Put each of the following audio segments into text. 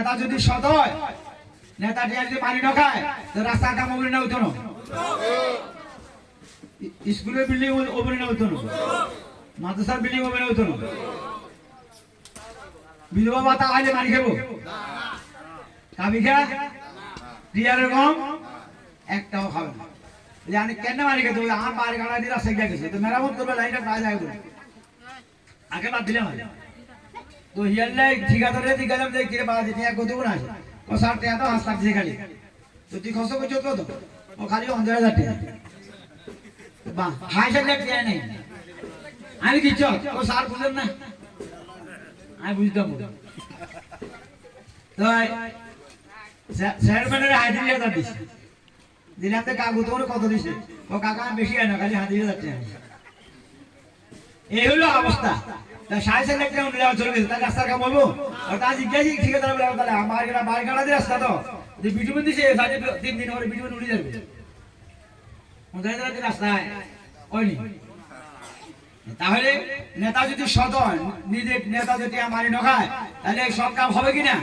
নেতা যদি সৎ হয়, নেতাটি যদি পানি তো রাস্তার কাম ওপরে না হইতো না। ই- স্কুলের বিল্ডিং ওপরে না হইতো না। মাদ্রাসার বিল্ডিং ওপরে না। বিধবা ভাতা আইলে মারি খাব। কাবিখা রিয়ারের কম একটাও খাবে না। জানি কেন মারি খেতে? আমার বাড়ি গাড়া দিয়ে রাস্তায় গেছে। তো মেরামত করবে, লাইনটা প্রায় যায় আগে বাদ দিলাম আগে। তো হিয়ালে ঠিকাদারে দিগালাম যে কিরে যেটি এক কত গুণ আছে ও সার টাকা তো হাসতাম যে খালি তো তুই খসো করছ কত ও খালি হাজার টাকা বাহ হাই সার টাকা নেই আমি দিচ্ছ ও সার বুঝলেন না আমি বুঝতাম না। তো চেয়ারম্যানের হাজির হাজার দিছে দিলাম তো কাকু তোমার কত দিছে ও কাকা বেশি হয় না খালি হাজার টাকা এই হলো অবস্থা। রাস্তার তাহলে নেতা যদি সদন নিজের নেতা যদি আমার ন খায়, তাহলে সব কাম হবে কিনা?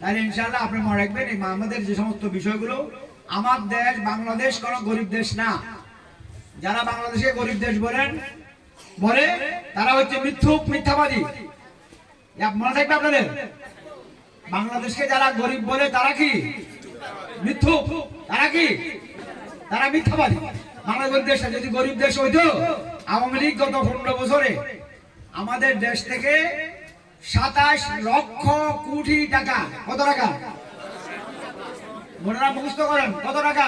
তাহলে ইনশাল্লাহ আপনি মনে রাখবেন, এই আমাদের যে সমস্ত বিষয়গুলো, আমার দেশ বাংলাদেশ কোনো গরিব দেশ না। যারা বাংলাদেশে গরিব দেশ বলেন বলে তারা হচ্ছে মিথ্যুক, মিথ্যাবাদী। মনে থাকবে আপনাদের? বাংলাদেশকে যারা গরিব বলে তারা কি? মিথ্যুক। তারা কি? তারা মিথ্যাবাদী। বাংলাদেশ দেশটা যদি গরিব দেশ হইতো, আওয়ামী লীগ গত পনেরো বছরে আমাদের দেশ থেকে সাতাশ লক্ষ কোটি টাকা, কত টাকা? বোনেরা মুখস্থ করেন, কত টাকা?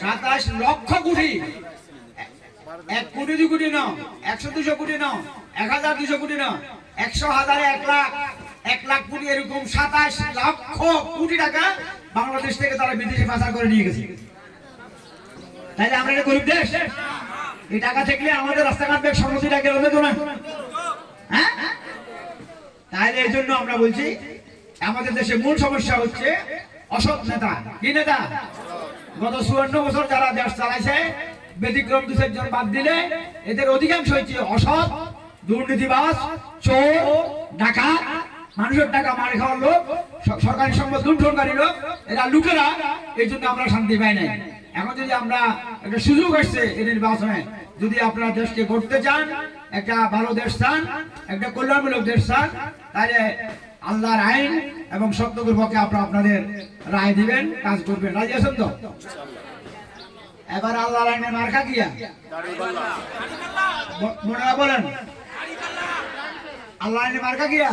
সাতাশ লক্ষ কোটি। এক কোটি দু কোটি ন একশো দুশো কোটি ন এক হাজার দুশো কোটি ন একশো হাজারে এক লাখ এক লাখ কোটি এরকম সাতাশ লক্ষ কোটি টাকা বাংলাদেশ থেকে তারা বিদেশে পাচার করে নিয়ে গেছে। তাইলে আমরা একটা গরিব দেশ? এই টাকা থাকলে আমাদের রাস্তাঘাট ব্যাগ সমস্যাটা গেল তো না। হ্যাঁ? তাহলে এই জন্য আমরা বলছি, আমাদের দেশে মূল সমস্যা হচ্ছে অসৎ নেতা। কি নেতা? গত চুয়ান্ন বছর যারা দেশ চালাইছে ব্যতিক্রম দু জন বাদ দিলে এদের অধিকাংশ হচ্ছে অসৎ, দুর্নীতিবাজ, চোর, ডাকাত, মানুষের টাকা মারি খাওয়ার লোক সরকারি সম্পদ লুণ্ঠনকারী লোক, এরা লুকেরা এই জন্য আমরা শান্তি পাই নাই। এখন যদি আমরা একটা সুযোগ আসছে এই নির্বাচনে, যদি আপনারা দেশকে করতে চান, একটা ভালো দেশ চান, একটা কল্যাণমূলক দেশ চান, তাহলে আল্লাহর আইন এবং সত্যকের পক্ষে আপনারা আপনাদের রায় দিবেন, কাজ করবেন। রাজি আছেন তো? এবার আল্লাহ লাইনে মার্কা কিয়া মনে বলেন। আল্লাহ লাইনে মার্কা কিয়া